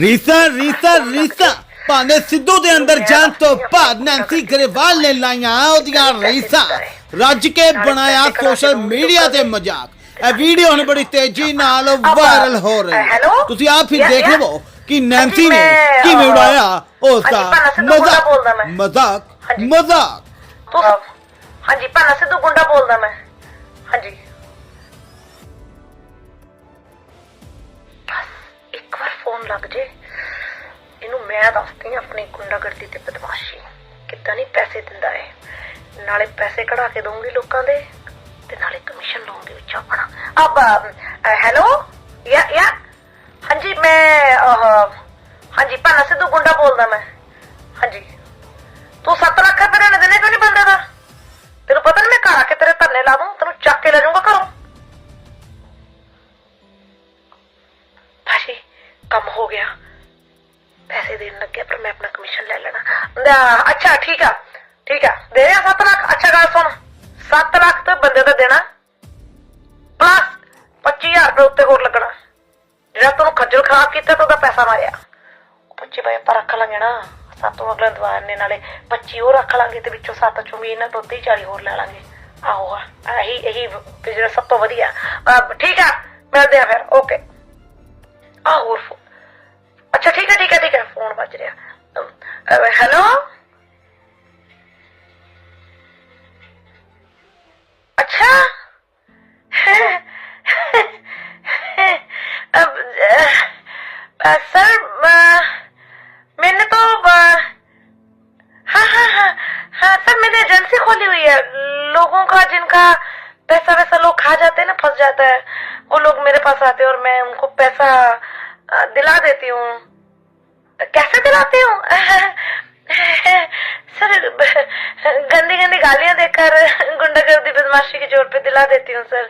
ਰੀਸਾ ਰੀਸਾ ਰੀਸਾ। ਭਾਵੇਂ ਸਿੱਧੂ ਦੇ ਅੰਦਰ ਜਾਣ ਤੋਂ ਬਾਅਦ ਨੈਂਸੀ ਗਰੇਵਾਲ ਨੇ ਲਾਈਆਂ ਉਹਦੀਆਂ ਰੀਸਾ। ਰੱਜ ਕੇ ਬਣਾਇਆ ਸੋਸ਼ਲ ਮੀਡੀਆ ਤੇ ਮਜ਼ਾਕ। ਇਹ ਵੀਡੀਓ ਹੁਣ ਬੜੀ ਤੇਜ਼ੀ ਨਾਲ ਵਾਇਰਲ ਹੋ ਰਹੀ ਹੈ? ਤੁਸੀਂ ਆਪ ਹੀ ਦੇਖ। ਲਵੋ ਕਿ ਨੈਂਸੀ ਨੇ ਕਿਵੇਂ ਉਡਾਇਆ ਉਸ ਦਾ। ਮਜ਼ਾਕ। ਮਜ਼ਾਕ ਹਾਂਜੀ ਭਾਨਾ ਸਿੱਧੂ ਗੁੰਡਾ ਬੋਲਦਾ ਮੈਂ। ਹਾਂਜੀ। ਇੱਕ ਵਾਰ ਫੋਨ ਲੱਗ ਜੇ। ਇਹਨੂੰ ਮੈਂ ਦੱਸਦੀ ਹਾਂ ਆਪਣੀ ਗੁੰਡਾਗਰਦੀ ਤੇ ਬਦਮਾਸ਼ੀ। ਕਿੱਦਾਂ ਨਹੀਂ ਪੈਸੇ ਦਿੰਦਾ ਏ ਨਾਲੇ ਪੈਸੇ ਕਢਾ ਕੇ ਦਊਂਗੀ ਲੋਕਾਂ ਦੇ ਤੇ ਨਾਲੇ ਕਮਿਸ਼ਨ ਲਵਾਂਗੀ ਵਿੱਚ ਆਪਣਾ। ਅਬ ਹੈਲੋ? ਯਾ ਯਾ? ਹਾਂਜੀ, ਮੈਂ ਹਾਂਜੀ, ਭਾਨਾ ਸਿੱਧੂ ਗੁੰਡਾ ਬੋਲਦਾ ਮੈਂ। ਹਾਂਜੀ। ਤੂੰ 7 ਲੱਖ ਰੁਪਏ ਲੈਣੇ ਦੇਣੇ ਕਿਉਂ ਨਹੀਂ ਬੰਦੇ ਦਾ? ਕੰਮ ਹੋ ਗਿਆ। ਪੈਸੇ ਦੇਣ ਲੱਗਿਆ, ਪਰ ਮੈਂ ਆਪਣਾ ਕਮਿਸ਼ਨ ਲੈ ਲੈਣਾ। ਅੱਛਾ, ਠੀਕ ਆ ਠੀਕ ਆ। ਦੇ ਰਿਹਾ 7 ਲੱਖ? ਅੱਛਾ, ਗੱਲ ਸੁਣ। 7 ਲੱਖ ਤੇ ਬੰਦੇ ਦਾ ਦੇਣਾ। ਪਲੱਸ 25000 ਰੁਪਏ ਉੱਤੇ ਹੋਰ ਲੱਗਣਾ। ਜਿਹੜਾ ਤੈਨੂੰ ਖੱਜਲ ਖਰਾਬ ਕੀਤਾ ਤਾਂ ਉਹਦਾ ਪੈਸਾ ਮਾਰਿਆ। 25 ਬਾਈ ਆਪਾਂ ਰੱਖ ਲਾਂਗੇ ਨਾ। ਸੱਤੋਂ ਅਗਲੇ ਦਵਾਰ ਨੇ ਨਾਲੇ 25 ਹੋਰ ਰੱਖ ਲਾਂਗੇ ਤੇ ਵਿੱਚੋਂ ਸੱਤ ਚੋਂ ਵੀ ਇਹਨਾਂ ਤੋਂ 30 40 ਹੋਰ ਲੈ ਲਾਂਗੇ। ਆਹੋ ਆਹੀ ਇਹੀ ਜਿਹੜਾ ਸਭ ਤੋਂ ਵਧੀਆ। ਠੀਕ ਆ, ਮਿਲਦੇ ਆ ਫਿਰ। ਓਕੇ ਆ ਹੋਰ अच्छा ठीक है ठीक है ठीक है। फ़ोन बज रहा तो, हेलो? अच्छा? अब सर मैंने तो हाँ हाँ हाँ हाँ सर, मैंने एजेंसी खोली हुई है। लोगों का, जिनका पैसा वैसा लोग खा जाते हैं ना, फंस जाता है, वो लोग मेरे पास आते हैं और मैं उनको पैसा दिला देती हूँ। कैसे दिलाती हूँ? सर गंदी गंदी गालियाँ देकर गुंडागर्दी, बदमाशी के ज़ोर पे दिला देती हूँ, सर।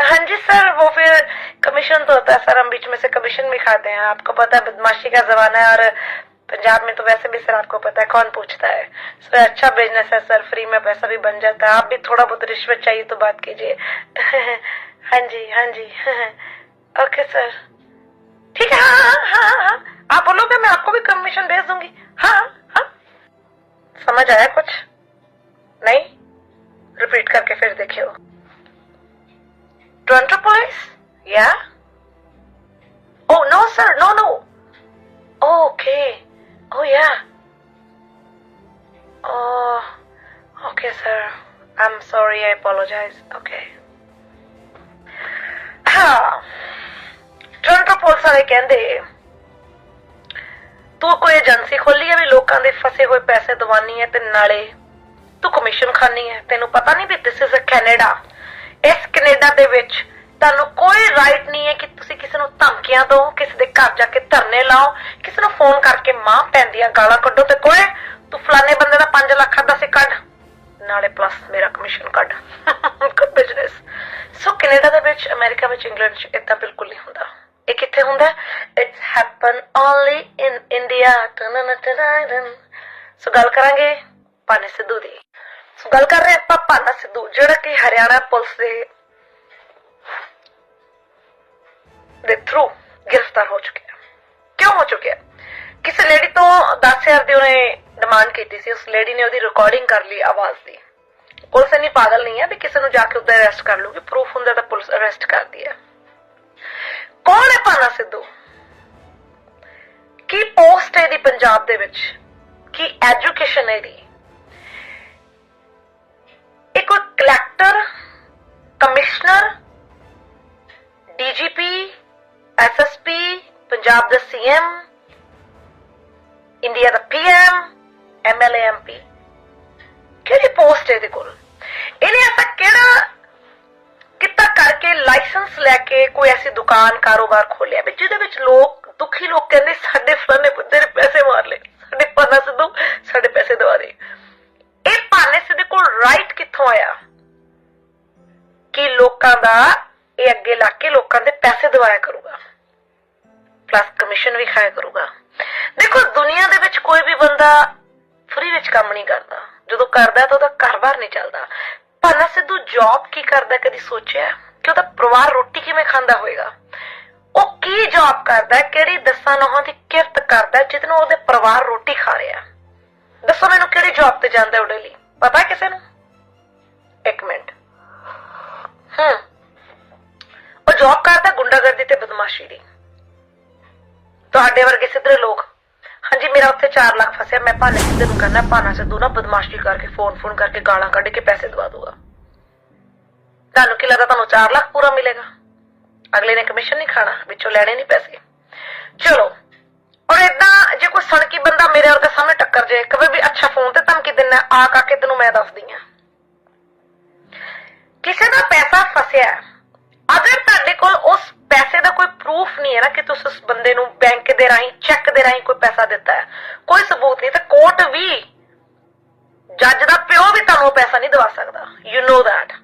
हाँ जी, सर, वो फिर कमीशन तो होता है, सर, हम बीच में से कमीशन भी खाते हैं। आपको पता है, बदमाशी का जमाना है और पंजाब में तो वैसे भी, सर, आपको पता है, कौन पूछता है। सर अच्छा बिज़नेस है, सर फ्री में पैसा भी बन जाता है। आप भी थोड़ा बहुत रिश्वत चाहिए तो बात कीजिए। हाँ जी हाँ जी। ओके सर ठीक है हाँ, हाँ हाँ हाँ हाँ आप बोलोगे, मैं आपको भी कमीशन भेज दूँगी। हाँ हाँ। समझ आया कुछ? नहीं? रिपीट करके फिर देखियो Toronto police yeah oh no sir no no okay oh yeah okay sir I am sorry I apologise okay हाँ ਵਾਲੇ ਕਹਿੰਦੇ, ਤੂੰ ਕੋਈ ਏਜੰਸੀ ਖੋਲੀ ਹੈ ਵੀ ਲੋਕਾਂ ਦੇ ਫਸੇ ਹੋਏ ਪੈਸੇ ਦਵਾਨੀ ਹੈ ਤੇ ਨਾਲੇ ਤੂੰ ਕਮਿਸ਼ਨ ਖਾਨੀ ਹੈ? ਤੈਨੂੰ ਪਤਾ ਨਹੀਂ ਵੀ ਦਿਸ ਇਜ਼ ਅ ਕੈਨੇਡਾ ਇਸ ਕੈਨੇਡਾ ਦੇ ਵਿੱਚ ਤੁਹਾਨੂੰ ਕੋਈ ਰਾਈਟ ਨਹੀਂ ਹੈ ਕਿ ਤੁਸੀਂ ਕਿਸੇ ਨੂੰ ਧਮਕੀਆਂ ਦਿਓ, ਕਿਸੇ ਦੇ ਘਰ ਜਾ ਕੇ ਧਰਨੇ ਲਾਓ, ਕਿਸੇ ਨੂੰ ਫੋਨ ਕਰਕੇ ਮਾਂ ਪੈਂਦੀਆਂ ਗਾਲਾਂ ਕੱਢੋ ਤੇ ਕੋਈ, ਤੂੰ ਫਲਾਣੇ ਬੰਦੇ ਦਾ 5 ਲੱਖ ਦਾ ਸੀ ਕੱਢ, ਨਾਲੇ ਪਲੱਸ ਮੇਰਾ ਕਮਿਸ਼ਨ ਕੱਢ। ਗੁੱਡ ਬਿਜ਼ਨਸ ਸੋ ਕੈਨੇਡਾ ਦੇ ਵਿੱਚ ਅਮਰੀਕਾ ਵਿੱਚ ਇੰਗਲੈਂਡ ਵਿੱਚ ਇਦਾਂ ਬਿਲਕੁਲ ਨਹੀਂ ਹੁੰਦਾ। ਇਹ ਕਿੱਥੇ ਹੁੰਦਾ it's happen only in India so ਗੱਲ ਕਰਾਂਗੇ ਪਾਨੇ ਸਿੱਧੂ ਦੀ ਸੋ ਗੱਲ ਕਰ ਰਹੇ ਆਪਾਂ ਪਾਨਾ ਸਿੱਧੂ ਜਿਹੜਾ ਕਿ ਹਰਿਆਣਾ ਪੁਲਿਸ ਦੇ ਦੇ ਥਰੂ ਗ੍ਰਿਫਤਾਰ ਹੋ ਚੁੱਕਿਆ ਕਿਉਂ ਹੋ ਚੁੱਕਿਆ ਕਿਸੇ ਲੇਡੀ ਤੋਂ 10000 ਦੀ ਉਹਨੇ ਡਿਮਾਂਡ ਕੀਤੀ ਸੀ ਉਸ ਲੇਡੀ ਨੇ ਉਹਦੀ ਰਿਕਾਰਡਿੰਗ ਕਰ ਲਈ ਆਵਾਜ਼ ਦੀ ਪੁਲਿਸ ਇੰਨੀ ਪਾਗਲ ਨਹੀਂ ਹੈ ਵੀ ਕਿਸੇ ਨੂੰ ਜਾ ਕੇ ਉੱਤੇ ਅਰੈਸਟ ਕਰ ਲੂਗੀ ਪ੍ਰੂਫ ਹੁੰਦਾ ਤਾਂ ਪੁਲਿਸ ਅਰੈਸਟ ਕਰਦੀ ਹੈ ਕੌਣ ਹੈ ਪਾਨਾ ਸਿੱਧੂ? ਕੀ ਪੋਸਟ ਹੈ ਦੀ ਪੰਜਾਬ ਦੇ ਵਿੱਚ? ਕੀ ਐਜੂਕੇਸ਼ਨ ਹੈ ਇਹਦੀ? ਇਹ ਕੋਈ collector commissioner DGP SSP Punjab ਦਾ ਸੀਐਮ ਇੰਡੀਆ ਦਾ ਪੀਐਮ ਐਮਐਲਏ ਐਮਪੀ ਕਿਹੜੀ ਪੋਸਟ ਹੈ ਇਹਦੇ ਕੋਲ? ਇਹਨੇ ਐਸਾ ਕਿਹੜਾ ਕਿੱਤਾ ਲਾਇਸੈਂਸ ਲੈ ਕੇ ਕੋਈ ਐਸੀ ਦੁਕਾਨ, ਕਾਰੋਬਾਰ ਖੋਲਿਆ ਵੀ, ਜਿਹਦੇ ਵਿੱਚ ਲੋਕ, ਦੁਖੀ ਲੋਕ ਕਹਿੰਦੇ ਸਾਡੇ ਫਲਾਣੇ ਬੰਦੇ ਨੇ ਪੈਸੇ ਮਾਰ ਲਏ, ਸਾਡੇ ਪਾਨਾ ਸਿੱਧੂ ਸਾਡੇ ਪੈਸੇ ਦਵਾ ਦੇ। ਇਹ ਪਾਨੇ ਸਿੱਧੂ ਕੋਲ ਰਾਈਟ ਕਿੱਥੋਂ ਆਇਆ? ਕਿ ਲੋਕਾਂ ਦਾ, ਇਹ ਅੱਗੇ ਲਾ ਕੇ ਲੋਕਾਂ ਦੇ ਪੈਸੇ ਦਵਾਇਆ ਕਰੂਗਾ। ਪਲੱਸ ਕਮਿਸ਼ਨ ਵੀ ਖਾਇਆ ਕਰੂਗਾ। ਦੇਖੋ, ਦੁਨੀਆ ਦੇ ਵਿੱਚ ਕੋਈ ਵੀ ਬੰਦਾ ਫ੍ਰੀ ਵਿੱਚ ਕੰਮ ਨਹੀਂ ਕਰਦਾ। ਜਦੋਂ ਕਰਦਾ ਤਾਂ ਉਹਦਾ ਘਰ-ਬਾਰ ਨਹੀਂ ਚੱਲਦਾ। ਭਾਨਾ ਸਿੱਧੂ ਜੌਬ ਕੀ ਕਰਦਾ, ਕਦੀ ਸੋਚਿਆ? ਕਿ ਉਹਦਾ ਪਰਿਵਾਰ ਰੋਟੀ ਕਿਵੇਂ ਖਾਂਦਾ ਹੋਵੇਗਾ ਉਹ ਕੀ ਜੌਬ ਕਰਦਾ ਕਿਹੜੀ ਦਸਾਂ ਨੌਹਾਂ ਦੀ ਕਿਰਤ ਕਰਦਾ ਜਿਹਦੇ ਨਾਲ ਉਹਦੇ ਪਰਿਵਾਰ ਰੋਟੀ ਖਾ ਰਿਹਾ ਦੱਸੋ ਮੈਨੂੰ ਕਿਹੜੀ ਜੌਬ ਤੇ ਜਾਂਦਾ ਹੈ ਉਹਦੇ ਲਈ? ਪਤਾ ਕਿਸੇ ਨੂੰ? ਇੱਕ ਮਿੰਟ। ਹੂੰ। ਉਹ ਜੌਬ ਕਰਦਾ ਗੁੰਡਾਗਰਦੀ ਤੇ ਬਦਮਾਸ਼ੀ ਦੀ। ਤੁਹਾਡੇ ਵਰਗੇ ਸਿੱਧਰੇ ਲੋਕ। ਹਾਂਜੀ, ਮੇਰਾ ਉੱਥੇ 4 ਲੱਖ ਫਸਿਆ। ਮੈਂ ਭਾਨੇ ਸਿੱਧੇ ਨੂੰ ਕਹਿੰਦਾ, ਭਾਨਾ ਸਿੱਧੂ ਨਾ ਬਦਮਾਸ਼ੀ ਕਰਕੇ ਫੋਨ ਫੋਨ ਕਰਕੇ ਗਾਲਾਂ ਕੱਢ ਕੇ ਪੈਸੇ ਦਵਾ ਦੂਗਾ ਤੁਹਾਨੂੰ ਕੀ ਲੱਗਦਾ ਤੁਹਾਨੂੰ 4 ਲੱਖ ਪੂਰਾ ਮਿਲੇਗਾ? ਅਗਲੇ ਨੇ ਕਮਿਸ਼ਨ ਨਹੀਂ ਖਾਣਾ, ਵਿੱਚੋਂ ਲੈਣੇ ਨਹੀਂ ਪੈਸੇ। ਚਲੋ, ਔਰ ਇਦਾਂ ਜੇ ਕੋਈ ਸੜਕੀ ਬੰਦਾ ਮੇਰੇ ਵਰਗਾ ਸਾਹਮਣੇ ਟੱਕਰ ਜਾਏ, ਕਵੇ ਵੀ ਅੱਛਾ ਫੋਨ ਤੇ ਧਮਕੀ ਦਿੰਨਾ ਆ ਕਾਕੇ, ਤੈਨੂੰ ਮੈਂ ਦੱਸਦੀ ਆ ਕਿਸੇ ਦਾ ਪੈਸਾ ਫਸਿਆ ਅਗਰ ਤੁਹਾਡੇ ਕੋਲ ਉਸ ਪੈਸੇ ਦਾ ਕੋਈ ਪ੍ਰੂਫ ਨਹੀਂ ਹੈ ਨਾ ਕਿ ਤੁਸੀਂ ਉਸ ਬੰਦੇ ਨੂੰ ਬੈਂਕ ਦੇ ਰਾਹੀਂ ਚੈੱਕ ਦੇ ਰਾਹੀਂ ਕੋਈ ਪੈਸਾ ਦਿੱਤਾ ਹੈ, ਕੋਈ ਸਬੂਤ ਨਹੀਂ, ਤਾਂ ਕੋਰਟ ਵੀ ਜੱਜ ਦਾ ਪਿਓ ਵੀ ਤੁਹਾਨੂੰ ਪੈਸਾ ਨਹੀਂ ਦਵਾ ਸਕਦਾ। ਯੂ نو that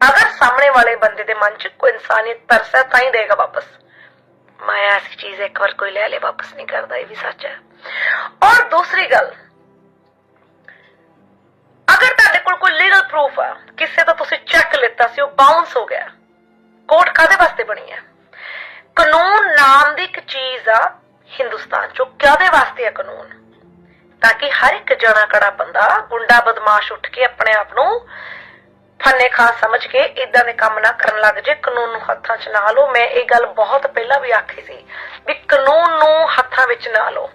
ਅਗਰ ਸਾਹਮਣੇ ਵਾਲੇ ਬੰਦੇ ਦੇ ਮਨ 'ਚ ਕੋਈ ਇਨਸਾਨੀਅਤ ਤਰਸ ਹੈ, ਤਾਂ ਹੀ ਦੇਗਾ ਵਾਪਸ। ਮਾਇਆ ਐਸੀ ਚੀਜ਼ ਇੱਕ ਵਾਰ ਕੋਈ ਲੈ ਲੇ, ਵਾਪਸ ਨਹੀਂ ਕਰਦਾ, ਇਹ ਵੀ ਸੱਚ ਹੈ। ਔਰ ਦੂਸਰੀ ਗੱਲ, ਅਗਰ ਤੁਹਾਡੇ ਕੋਲ ਕੋਈ ਲੀਗਲ ਪ੍ਰੂਫ ਆ, ਕਿਸੇ ਦਾ ਤੁਸੀਂ ਚੈੱਕ ਲਿੱਤਾ ਸੀ, ਉਹ ਬਾਉਂਸ ਹੋ ਗਿਆ। ਕੋਰਟ ਕਾਦੇ ਵਾਸਤੇ ਬਣੀ ਹੈ? ਕਾਨੂੰਨ ਨਾਮ ਦੀ ਇੱਕ ਚੀਜ਼ ਆ, ਹਿੰਦੁਸਤਾਨ ਚ, ਉਹ ਕਾਦੇ ਵਾਸਤੇ ਆ ਕਾਨੂੰਨ? ਤਾਂ ਕਿ ਹਰ ਇੱਕ ਜਣਾ ਕੜਾ ਬੰਦਾ ਗੁੰਡਾ ਬਦਮਾਸ਼ ਉੱਠ ਕੇ ਆਪਣੇ ਆਪ ਨੂੰ ਫੰਨੇ ਖਾਂ ਸਮਝ ਕੇ ਇਦਾਂ ਦੇ ਕੰਮ ਨਾ ਕਰਨ ਲੱਗ ਜੇ, ਕਾਨੂੰਨ ਨੂੰ ਹੱਥਾਂ 'ਚ ਨਾ ਲਓ। ਮੈਂ ਇਹ ਗੱਲ ਬਹੁਤ ਪਹਿਲਾਂ ਵੀ ਆਖੀ ਸੀ ਵੀ ਕਾਨੂੰਨ ਨੂੰ ਹੱਥਾਂ ਵਿੱਚ ਨਾ ਲਓ।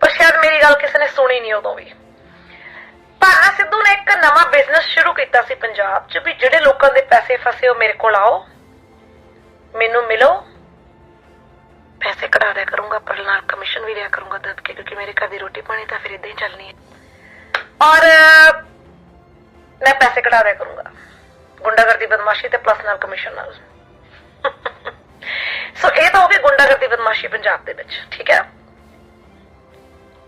ਪਰ ਸ਼ਾਇਦ ਮੇਰੀ ਗੱਲ ਕਿਸੇ ਨੇ ਸੁਣੀ ਨਹੀਂ ਉਦੋਂ ਵੀ। ਭਾਨਾ ਸਿੱਧੂ ਨੇ ਇੱਕ ਨਵਾਂ ਬਿਜ਼ਨਸ ਸ਼ੁਰੂ ਕੀਤਾ ਸੀ ਪੰਜਾਬ 'ਚ ਵੀ ਜਿਹੜੇ ਲੋਕਾਂ ਦੇ ਪੈਸੇ ਫਸੇ ਉਹ ਮੇਰੇ ਕੋਲ ਆਓ। ਮੈਨੂੰ ਮਿਲੋ। ਪੈਸੇ ਕਢਾ ਦਿਆ ਕਰੂੰਗਾ ਪਰ ਨਾਲ ਕਮਿਸ਼ਨ ਵੀ ਲਿਆ ਕਰੂੰਗਾ। ਦੱਬ ਕੇ ਕਿਉਂਕਿ ਮੇਰੇ ਘਰ ਦੀ ਰੋਟੀ ਪਾਣੀ ਤਾਂ ਫਿਰ ਇਦਾਂ ਹੀ ਚੱਲਣੀ ਹੈ। ਔਰ ਮੈਂ ਪੈਸੇ ਕਢਾ ਦਿਆ ਕਰੂੰਗਾ। ਗੁੰਡਾਗਰਦੀ, ਬਦਮਾਸ਼ੀ ਤੇ ਪਲੱਸ ਨਾਲ ਕਮਿਸ਼ਨ ਨਾਲ। ਸੋ ਇਹ ਤਾਂ ਹੋ ਗਈ ਗੁੰਡਾਗਰਦੀ, ਬਦਮਾਸ਼ੀ ਪੰਜਾਬ ਦੇ ਵਿੱਚ, ਠੀਕ ਹੈ?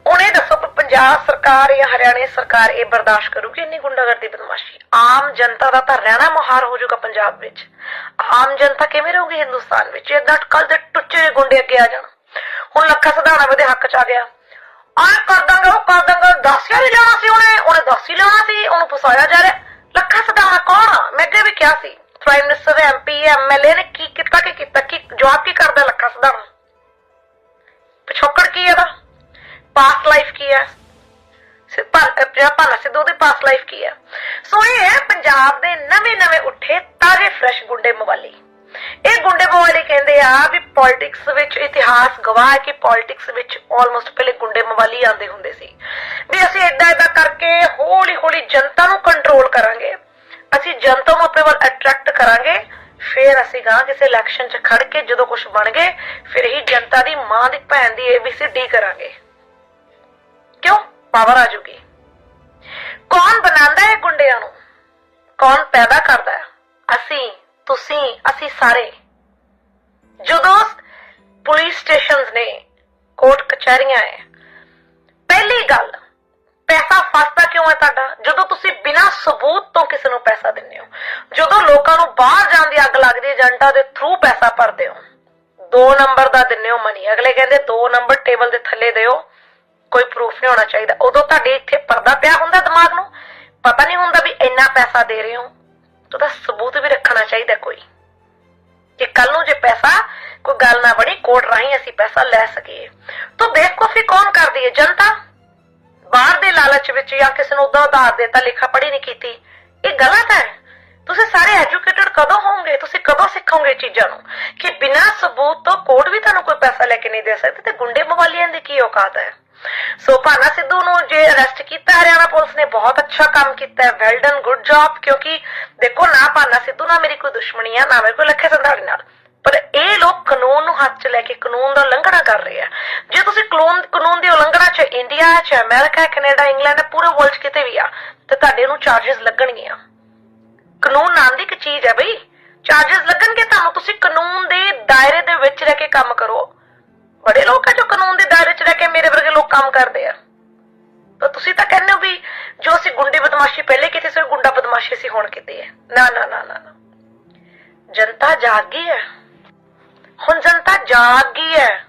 ਹੁਣ ਦੱਸੋ ਪੰਜਾਬ ਸਰਕਾਰ ਜਾਂ ਹਰਿਆਣਾ ਸਰਕਾਰ ਇਹ ਬਰਦਾਸ਼ਤ ਕਰੂਗੀ ਇੰਨੀ ਗੁੰਡਾਗਰਦੀ, ਬਦਮਾਸ਼ੀ? ਆਮ ਜਨਤਾ ਦਾ ਤਾਂ ਰਹਿਣਾ ਮੁਹਾਰ ਹੋ ਜਾਊਗਾ ਪੰਜਾਬ ਵਿੱਚ। ਆਮ ਜਨਤਾ ਕਿਵੇਂ ਰਹੂਗੀ ਹਿੰਦੁਸਤਾਨ ਵਿੱਚ? ਇਦਾਂ ਕੱਲ ਦੇ ਟੁੱਚੇ ਗੁੰਡੇ ਅੱਗੇ ਆ ਜਾਣ। ਹੁਣ ਲੱਖਾ ਸਧਾਣਾ ਦੇ ਹੱਕ ਚ ਆ ਗਿਆ। ਆ ਕਰ ਦਾਂਗਾ ਉਹ ਕਰ ਦਾਂਗਾ ਦੱਸਿਆ ਨਹੀਂ ਜਾਣਾ ਸੀ ਉਹਨੇ? ਉਹਨੇ ਦੱਸ ਹੀ ਲੈਣਾ ਸੀ, ਉਹਨੂੰ ਫਸਾਇਆ ਜਾ ਰਿਹਾ। ਲੱਖਾ ਸਧਾਣਾ ਕੌਣ ਮੈਂ ਅੱਗੇ ਵੀ ਕਿਹਾ ਸੀ ਪ੍ਰਾਈਮ ਮਿਨਿਸਟਰ ਐਮਪੀ ਐਮਐਲਏ ਨੇ ਕੀ ਕੀਤਾ ਕੀ ਕੀਤਾ, ਕੀ ਜਵਾਬ ਕੀ ਕਰਦਾ ਲੱਖਾ ਸਧਾਣਾ ਪਿਛੋਕੜ ਕੀ ਇਹਦਾ? ਪਾਸਟ ਲਾਈਫ ਕੀ ਹੈ ਜਿਹੜਾ ਭਾਨਾ ਸਿੱਧੂ ਦੀ ਪਾਸਟ ਲਾਈਫ ਕੀ ਹੈ ਸੋ ਇਹ ਹੈ, ਪੰਜਾਬ ਦੇ ਨਵੇਂ ਨਵੇਂ ਉੱਠੇ ਤਾਜ਼ੇ ਫਰੈਸ਼ ਗੁੰਡੇ ਮਵਾਲੀ ਇਹ ਗੁੰਡੇ ਮਵਾਲੀ ਕਹਿੰਦੇ ਆ ਵੀ ਪੋਲਿਟਿਕਸ ਵਿੱਚ ਇਤਿਹਾਸ ਗਵਾਹ ਹੈ ਕਿ ਪੋਲਿਟਿਕਸ ਵਿੱਚ ਆਲਮੋਸਟ ਪਹਿਲੇ ਗੁੰਡੇ ਮਵਾਲੀ ਆਉਂਦੇ ਹੁੰਦੇ ਸੀ। ਵੀ ਅਸੀਂ ਏਦਾਂ ਏਦਾਂ ਕਰਕੇ ਹੌਲੀ ਹੌਲੀ ਜਨਤਾ ਨੂੰ ਕੰਟਰੋਲ ਕਰਾਂਗੇ, ਅਸੀਂ ਜਨਤਾ ਨੂੰ ਆਪਣੇ ਵੱਲ ਅਟਰੈਕਟ ਕਰਾਂਗੇ, ਫਿਰ ਅਸੀਂ ਗਾਂ ਕਿਸੇ ਇਲੈਕਸ਼ਨ 'ਚ ਖੜ ਕੇ ਜਦੋਂ ਕੁਝ ਬਣ ਗਏ, ਫਿਰ ਹੀ ਜਨਤਾ ਦੀ ਮਾਂ ਦੀ ਭੈਣ ਦੀ ਏਬੀਸੀਡੀ ਕਰਾਂਗੇ। ਕਿਉਂ? ਪਾਵਰ ਆ ਜੂਗੀ। ਕੌਣ ਬਣਾਉਂਦਾ ਹੈ ਗੁੰਡਿਆਂ ਨੂੰ? ਕੌਣ ਪੈਦਾ ਕਰਦਾ ਹੈ? ਅਸੀਂ ਤੁਸੀਂ, ਅਸੀਂ ਸਾਰੇ। ਜਦੋਂ ਪੁਲਿਸ ਸਟੇਸ਼ਨਸ ਨੇ, ਕੋਰਟ ਕਚਹਿਰੀਆਂ ਹੈ ਪਹਿਲੀ ਗੱਲ, ਪੈਸਾ ਫਸਦਾ ਕਿਉਂ ਹੈ ਤੁਹਾਡਾ? ਜਦੋਂ ਤੁਸੀਂ ਬਿਨਾਂ ਸਬੂਤ ਤੋਂ ਕਿਸੇ ਨੂੰ ਪੈਸਾ ਦਿੰਦੇ ਹੋ, ਜਦੋਂ ਲੋਕਾਂ ਨੂੰ ਬਾਹਰ ਜਾਣ ਦੀ ਅੱਗ ਲੱਗਦੀ ਏਜੰਟਾਂ ਦੇ ਥਰੂ ਪੈਸਾ ਭਰਦੇ ਹੋ, ਦੋ ਨੰਬਰ ਦਾ ਦਿੰਦੇ ਹੋ ਮਨੀ ਅਗਲੇ ਕਹਿੰਦੇ, ਦੋ ਨੰਬਰ ਟੇਬਲ ਦੇ ਥੱਲੇ ਦਿਓ, ਕੋਈ ਪ੍ਰੂਫ ਨਹੀਂ ਹੋਣਾ ਚਾਹੀਦਾ। ਉਦੋਂ ਤੁਹਾਡੇ ਇੱਥੇ ਪਰਦਾ ਪਿਆ ਹੁੰਦਾ ਦਿਮਾਗ ਨੂੰ? ਪਤਾ ਨਹੀਂ ਹੁੰਦਾ ਵੀ ਇੰਨਾ ਪੈਸਾ ਦੇ ਰਹੇ ਹੋ। ਤਾਂ ਉਹਦਾ ਸਬੂਤ ਵੀ ਰੱਖਣਾ ਚਾਹੀਦਾ ਕੋਈ। ਕਿ ਕੱਲ ਨੂੰ ਜੇ ਪੈਸਾ, ਕੋਈ ਗੱਲ ਨਾ ਬਣੀ, ਕੋਰਟ ਰਾਹੀਂ ਅਸੀਂ ਪੈਸਾ ਲੈ ਸਕੀਏ। ਤਾਂ ਬੇਵਕੂਫੀ ਕੌਣ ਕਰਦੀ ਹੈ ਜਨਤਾ? ਬਾਹਰ ਦੇ ਲਾਲਚ ਵਿੱਚ ਜਾਂ ਕਿਸੇ ਨੂੰ ਉਦਾਂ ਉਧਾਰ ਦੇਤਾ, ਲਿਖਾ ਪੜ੍ਹੀ ਨਹੀਂ ਕੀਤੀ। ਇਹ ਗਲਤ ਹੈ। ਤੁਸੀਂ ਸਾਰੇ ਐਜੂਕੇਟਡ ਕਦੋਂ ਹੋਵੋਗੇ? ਤੁਸੀਂ ਕਦੋਂ ਸਿੱਖੋਗੇ ਚੀਜ਼ਾਂ ਨੂੰ? ਕਿ ਬਿਨਾਂ ਸਬੂਤ ਤੋਂ ਕੋਰਟ ਵੀ ਤੁਹਾਨੂੰ ਕੋਈ ਪੈਸਾ ਲੈ ਕੇ ਨਹੀਂ ਦੇ ਸਕਦੀ ਤੇ ਗੁੰਡੇ ਮਵਾਲੀਆਂ ਦੀ ਕੀ ਔਕਾਤ ਹੈ? ਸੋ ਭਾਨਾ ਸਿੱਧੂ ਨੂੰ ਜੇ ਅਰੈਸਟ ਕੀਤਾ, ਹਰਿਆਣਾ ਪੁਲਿਸ ਨੇ ਬਹੁਤ ਅੱਛਾ ਕੰਮ ਕੀਤਾ ਹੈ। ਵੈਲ ਡਨ ਗੁੱਡ ਜੌਬ ਕਿਉਂਕਿ ਦੇਖੋ ਨਾ ਭਾਨਾ ਸਿੱਧੂ ਨਾਲ ਮੇਰੀ ਕੋਈ ਦੁਸ਼ਮਣੀ ਆ, ਨਾ ਮੇਰੇ ਕੋਲ ਲੱਖੇ ਸੰਧਾੜੀ ਨਾਲ। ਪਰ ਇਹ ਲੋਕ ਕਾਨੂੰਨ ਨੂੰ ਹੱਥ 'ਚ ਲੈ ਕੇ ਕਾਨੂੰਨ ਦਾ ਉਲੰਘਣਾ ਕਰ ਰਹੇ ਆ। ਜੇ ਤੁਸੀਂ ਕਾਨੂੰਨ ਕਾਨੂੰਨ ਦੀ ਉਲੰਘਣਾ 'ਚ ਇੰਡੀਆ, 'ਚ ਅਮਰੀਕਾ, ਕੈਨੇਡਾ, ਇੰਗਲੈਂਡ, ਪੂਰੇ ਵਰਲਡ 'ਚ ਕਿਤੇ ਵੀ ਆ, ਤੇ ਤੁਹਾਡੇ ਨੂੰ ਚਾਰजेस ਲੱਗਣਗੇ ਆ ਕਾਨੂੰਨ ਨਾਮ ਦੀ ਇੱਕ ਚੀਜ਼ ਹੈ ਬਈ। ਚਾਰजेस ਲੱਗਣਗੇ ਤੁਹਾਨੂੰ, ਤੁਸੀਂ ਕਾਨੂੰਨ ਦੇ ਦਾਇਰੇ ਦੇ ਵਿੱਚ ਰਹਿ ਕੇ ਕੰਮ ਕਰੋ। ਬੜੇ ਲੋਕ ਕੰਮ ਕਰਦੇ ਆ। ਤਾਂ ਤੁਸੀਂ ਤਾਂ ਕਹਿੰਦੇ ਹੋ ਵੀ ਜੋ ਅਸੀਂ ਗੁੰਡੀ ਬਦਮਾਸ਼ੀ ਪਹਿਲੇ ਕੀਤੀ ਸੀ ਗੁੰਡਾ ਬਦਮਾਸ਼ੀ ਅਸੀਂ ਹੁਣ ਕੀਤੀ ਹੈ। ਨਾ ਨਾ ਨਾ ਨਾ ਨਾ। ਜਨਤਾ ਜਾਗ ਗਈ ਹੈ। ਹੁਣ ਜਨਤਾ ਜਾਗ ਗਈ ਹੈ।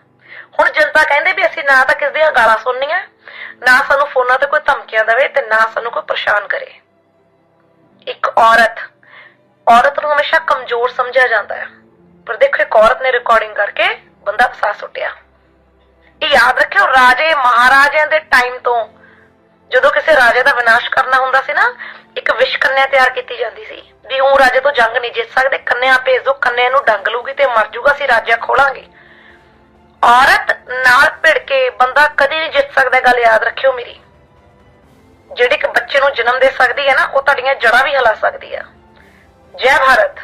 ਹੁਣ ਜਨਤਾ ਕਹਿੰਦੇ ਵੀ ਅਸੀਂ ਨਾ ਤਾਂ ਕਿਸ ਦੀਆਂ ਗਾਲਾਂ ਸੁਣਨੀਆਂ, ਨਾ ਸਾਨੂੰ ਫੋਨਾਂ ਤੇ ਕੋਈ ਧਮਕੀਆਂ ਦੇਵੇ ਤੇ ਨਾ ਸਾਨੂੰ ਕੋਈ ਪਰੇਸ਼ਾਨ ਕਰੇ। ਇੱਕ ਔਰਤ ਔਰਤ ਨੂੰ ਹਮੇਸ਼ਾ ਕਮਜ਼ੋਰ ਸਮਝਿਆ ਜਾਂਦਾ ਹੈ। ਪਰ ਦੇਖੋ, ਇੱਕ ਔਰਤ ਨੇ ਰਿਕਾਰਡਿੰਗ ਕਰਕੇ ਬੰਦਾ ਫਸਾ ਸੁੱਟਿਆ। ਇਹ ਯਾਦ ਰੱਖਿਓ, ਰਾਜੇ ਮਹਾਰਾਜਿਆਂ ਦੇ ਟਾਈਮ ਤੋਂ ਜਦੋਂ ਕਿਸੇ ਰਾਜੇ ਦਾ ਵਿਨਾਸ਼ ਕਰਨਾ ਹੁੰਦਾ ਸੀ ਨਾ, ਇੱਕ ਵਿਸ਼ ਕੰਨਿਆ ਤਿਆਰ ਕੀਤੀ ਜਾਂਦੀ ਸੀ ਵੀ ਉਹ ਰਾਜੇ ਤੋਂ ਜੰਗ ਨਹੀਂ ਜਿੱਤ ਸਕਦੇ, ਕੰਨਿਆ ਭੇਜ ਦੋ ਕੰਨਿਆ ਨੂੰ ਡੰਗ ਲੂਗੀ ਤੇ ਮਰ ਜੂਗਾ, ਅਸੀਂ ਰਾਜਾ ਖੋਲਾਂਗੇ। ਔਰਤ ਨਾਲ ਭਿੜ ਕੇ ਬੰਦਾ ਕਦੇ ਨਹੀਂ ਜਿੱਤ ਸਕਦਾ ਗੱਲ ਯਾਦ ਰੱਖਿਓ ਮੇਰੀ। ਜਿਹੜੀ ਇੱਕ ਬੱਚੇ ਨੂੰ ਜਨਮ ਦੇ ਸਕਦੀ ਹੈ ਨਾ, ਉਹ ਤੁਹਾਡੀਆਂ ਜੜ੍ਹਾਂ ਵੀ ਹਿਲਾ ਸਕਦੀ ਆ। ਜੈ ਭਾਰਤ।